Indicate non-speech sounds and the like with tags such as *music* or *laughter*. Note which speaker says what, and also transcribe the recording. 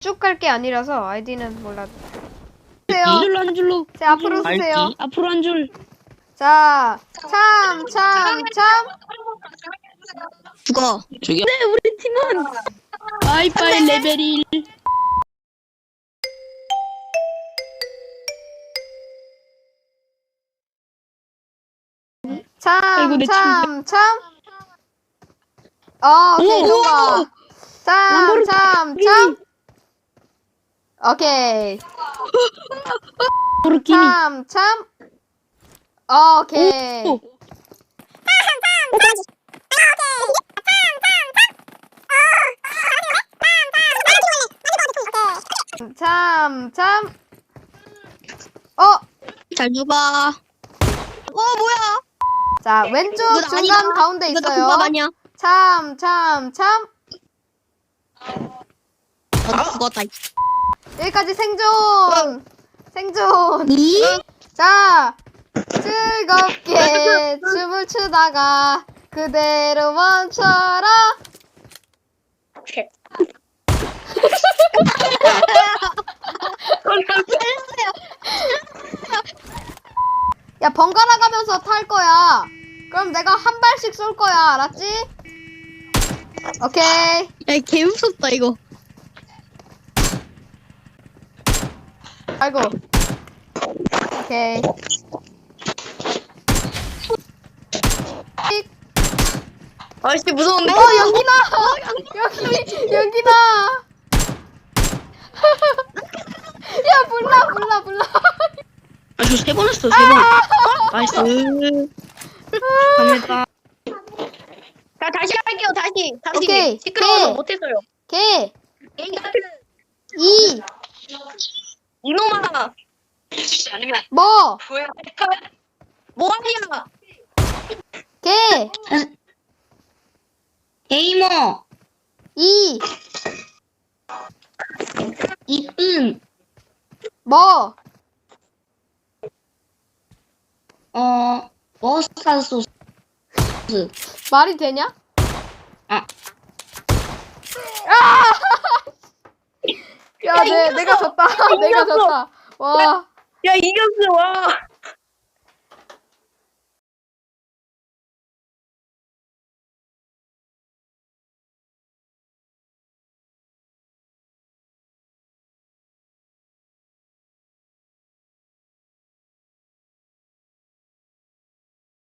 Speaker 1: 쭉 갈 게 아니라서 아이디는 몰라도. 세요.
Speaker 2: 줄로 한 줄로.
Speaker 1: 제 앞으로 쓰세요.
Speaker 2: 알지? 앞으로 한 줄.
Speaker 1: 자, 참, 참, 참.
Speaker 3: 죽어.
Speaker 2: 죽여. 네, 우리 팀은 빠이빠이 레벨 1.
Speaker 1: 참,
Speaker 2: 아이고, 내
Speaker 1: 참, 참. 어, 오케이,
Speaker 2: 오,
Speaker 1: 좋아. 참, 참, 참. 오케이. 참, 참. 오케이.
Speaker 2: 오.
Speaker 1: 참, 참. 어,
Speaker 3: 잘 죽어. 어 뭐야?
Speaker 1: 자, 왼쪽
Speaker 3: 나
Speaker 1: 중간
Speaker 3: 아니다.
Speaker 1: 가운데
Speaker 3: 이거 나
Speaker 1: 있어요.
Speaker 3: 아니야?
Speaker 1: 참, 참, 참.
Speaker 3: 어, 죽었다.
Speaker 1: 여기까지 생존. 생존.
Speaker 3: 이?
Speaker 1: 자, 즐겁게 춤을 추다가 그대로 멈춰라. *laughs* 야, 번갈아 가면서 탈 거야. 그럼 내가 한 발씩 쏠 거야. 알았지? 오케이.
Speaker 3: 야, 개 무섭다 이거.
Speaker 1: 아이고. 오케이. 삑.
Speaker 3: 아씨 무서운데?
Speaker 1: 어, 여기다! 여기, 여기다! 야, 몰라, 몰라, 몰라.
Speaker 3: 아, 저 세 번 했어, 세 번. 나이스. 갑니다. 자, 다시 할게요, 다시. 다시.
Speaker 1: 오케이.
Speaker 3: 시끄러워서
Speaker 1: 네.
Speaker 3: 못했어요.
Speaker 1: 개,
Speaker 3: 게임 같은
Speaker 1: 이,
Speaker 3: 이놈아.
Speaker 1: 뭐,
Speaker 3: 뭐하냐?
Speaker 1: 개,
Speaker 3: 게이머.
Speaker 1: 이,
Speaker 3: 이쁜.
Speaker 1: 뭐,
Speaker 3: 어, 머스타드 소스.
Speaker 1: 말이 되냐?
Speaker 3: 아.
Speaker 1: 아! *laughs* 야, 내, 내가 졌다. *laughs* 내가 졌다. 와.
Speaker 3: 야, 이겼어, 와.